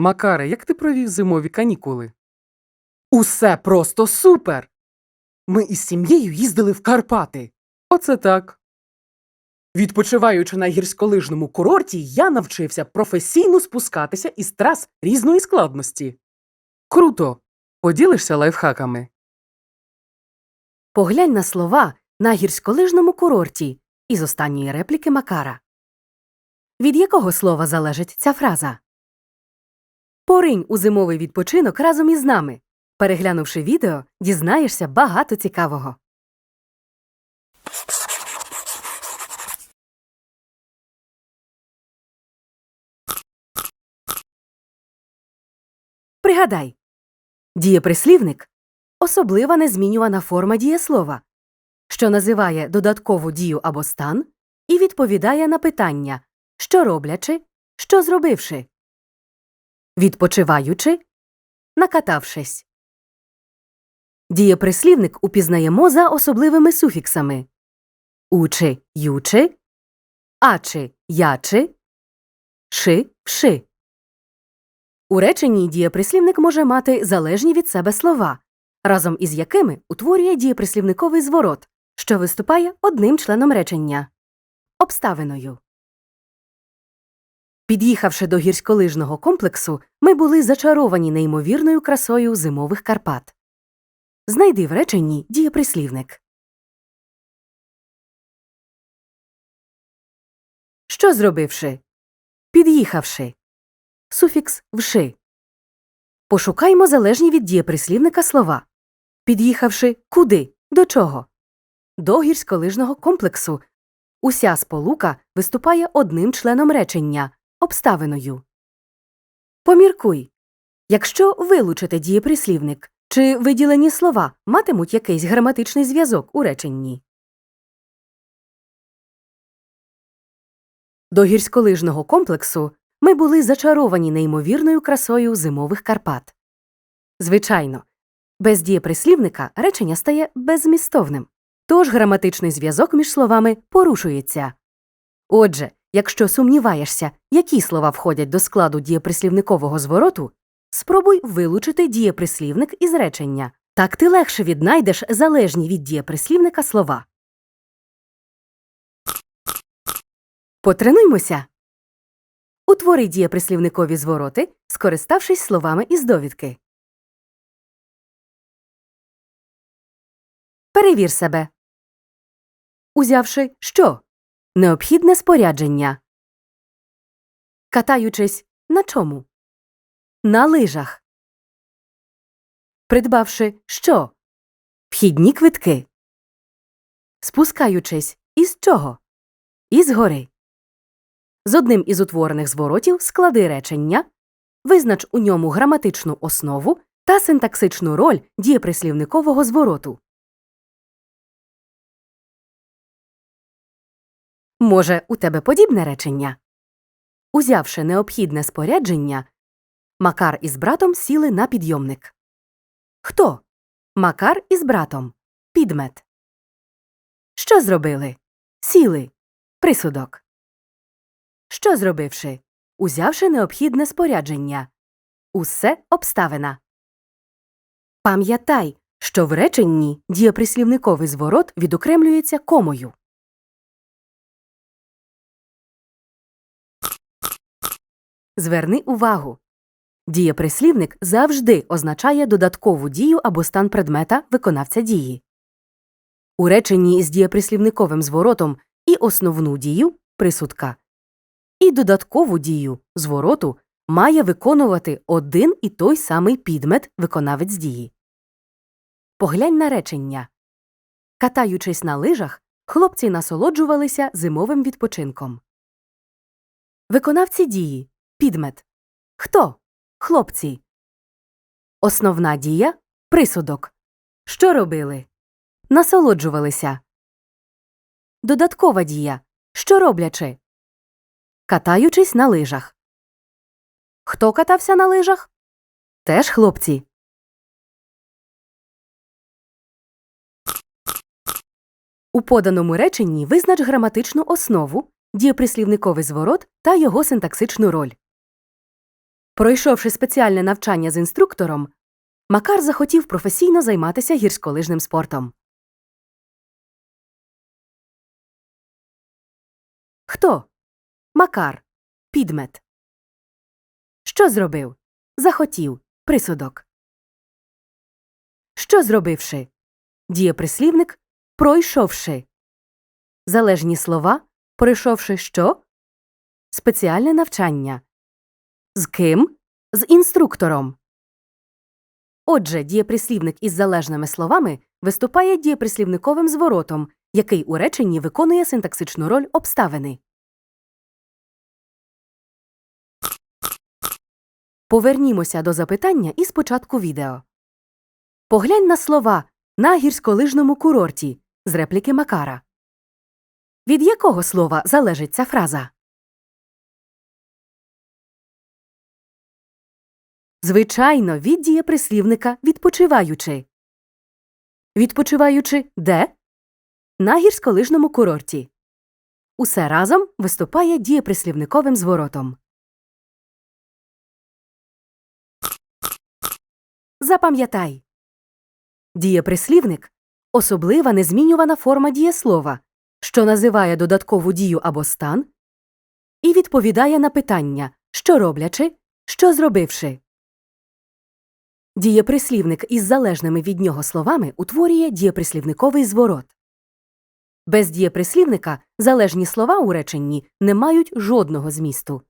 Макаре, як ти провів зимові канікули? Усе просто супер! Ми із сім'єю їздили в Карпати. Оце так. Відпочиваючи на гірськолижному курорті, я навчився професійно спускатися із трас різної складності. Круто! Поділишся лайфхаками. Поглянь на слова на гірськолижному курорті із останньої репліки Макара. Від якого слова залежить ця фраза? Поринь у зимовий відпочинок разом із нами. Переглянувши відео, дізнаєшся багато цікавого. Пригадай, дієприслівник особлива незмінювана форма дієслова, що називає додаткову дію або стан і відповідає на питання, що роблячи, що зробивши, відпочиваючи, накатавшись. Дієприслівник упізнаємо за особливими суфіксами учи, ючи, ачи, ячи, ши, вши. У реченні дієприслівник може мати залежні від себе слова, разом із якими утворює дієприслівниковий зворот, що виступає одним членом речення обставиною. Під'їхавши до гірськолижного комплексу, ми були зачаровані неймовірною красою зимових Карпат. Знайди в реченні дієприслівник. Що зробивши? Під'їхавши. Суфікс вши. Пошукаймо залежні від дієприслівника слова. Під'їхавши куди? До чого? До гірськолижного комплексу. Уся сполука виступає одним членом речення обставиною. Поміркуй. Якщо вилучити дієприслівник, чи виділені слова матимуть якийсь граматичний зв'язок у реченні? До гірськолижного комплексу ми були зачаровані неймовірною красою зимових Карпат. Звичайно, без дієприслівника речення стає беззмістовним, тож граматичний зв'язок між словами порушується. Отже, якщо сумніваєшся, які слова входять до складу дієприслівникового звороту, спробуй вилучити дієприслівник із речення. Так ти легше віднайдеш залежні від дієприслівника слова. Потренуймося. Утвори дієприслівникові звороти, скориставшись словами із довідки. Перевір себе. Узявши що? Необхідне спорядження. Катаючись на чому? На лижах. Придбавши що? Вхідні квитки. Спускаючись із чого? Із гори. З одним із утворених зворотів склади речення, визнач у ньому граматичну основу та синтаксичну роль дієприслівникового звороту. Може, у тебе подібне речення? Узявши необхідне спорядження, Макар із братом сіли на підйомник. Хто? Макар із братом. Підмет. Що зробили? Сіли. Присудок. Що зробивши? Узявши необхідне спорядження. Усе обставина. Пам'ятай, що в реченні дієприслівниковий зворот відокремлюється комою. Зверни увагу. Дієприслівник завжди означає додаткову дію або стан предмета виконавця дії. У реченні із дієприслівниковим зворотом і основну дію присудка, і додаткову дію звороту має виконувати один і той самий підмет виконавець дії. Поглянь на речення. Катаючись на лижах, хлопці насолоджувалися зимовим відпочинком. Виконавці дії підмет. Хто? Хлопці. Основна дія присудок. Що робили? Насолоджувалися. Додаткова дія. Що роблячи? Катаючись на лижах. Хто катався на лижах? Теж хлопці. У поданому реченні визнач граматичну основу, дієприслівниковий зворот та його синтаксичну роль. Пройшовши спеціальне навчання з інструктором, Макар захотів професійно займатися гірськолижним спортом. Хто? Макар. Підмет. Що зробив? Захотів. Присудок. Що зробивши? Дієприслівник пройшовши. Залежні слова пройшовши що? Спеціальне навчання. З ким? З інструктором. Отже, дієприслівник із залежними словами виступає дієприслівниковим зворотом, який у реченні виконує синтаксичну роль обставини. Повернімося до запитання із початку відео. Поглянь на слова на гірськолижному курорті з репліки Макара. Від якого слова залежить ця фраза? Звичайно, від дієприслівника відпочиваючи. Відпочиваючи де? На гірськолижному курорті. Усе разом виступає дієприслівниковим зворотом. Запам'ятай. Дієприслівник особлива незмінювана форма дієслова, що називає додаткову дію або стан і відповідає на питання, що роблячи, що зробивши. Дієприслівник із залежними від нього словами утворює дієприслівниковий зворот. Без дієприслівника залежні слова у реченні не мають жодного змісту.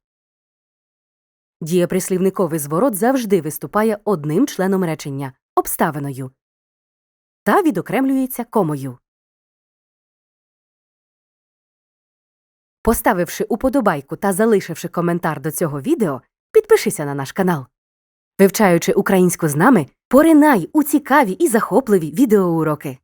Дієприслівниковий зворот завжди виступає одним членом речення обставиною та відокремлюється комою. Поставивши уподобайку та залишивши коментар до цього відео, підпишися на наш канал. Вивчаючи українську з нами, поринай у цікаві і захопливі відеоуроки.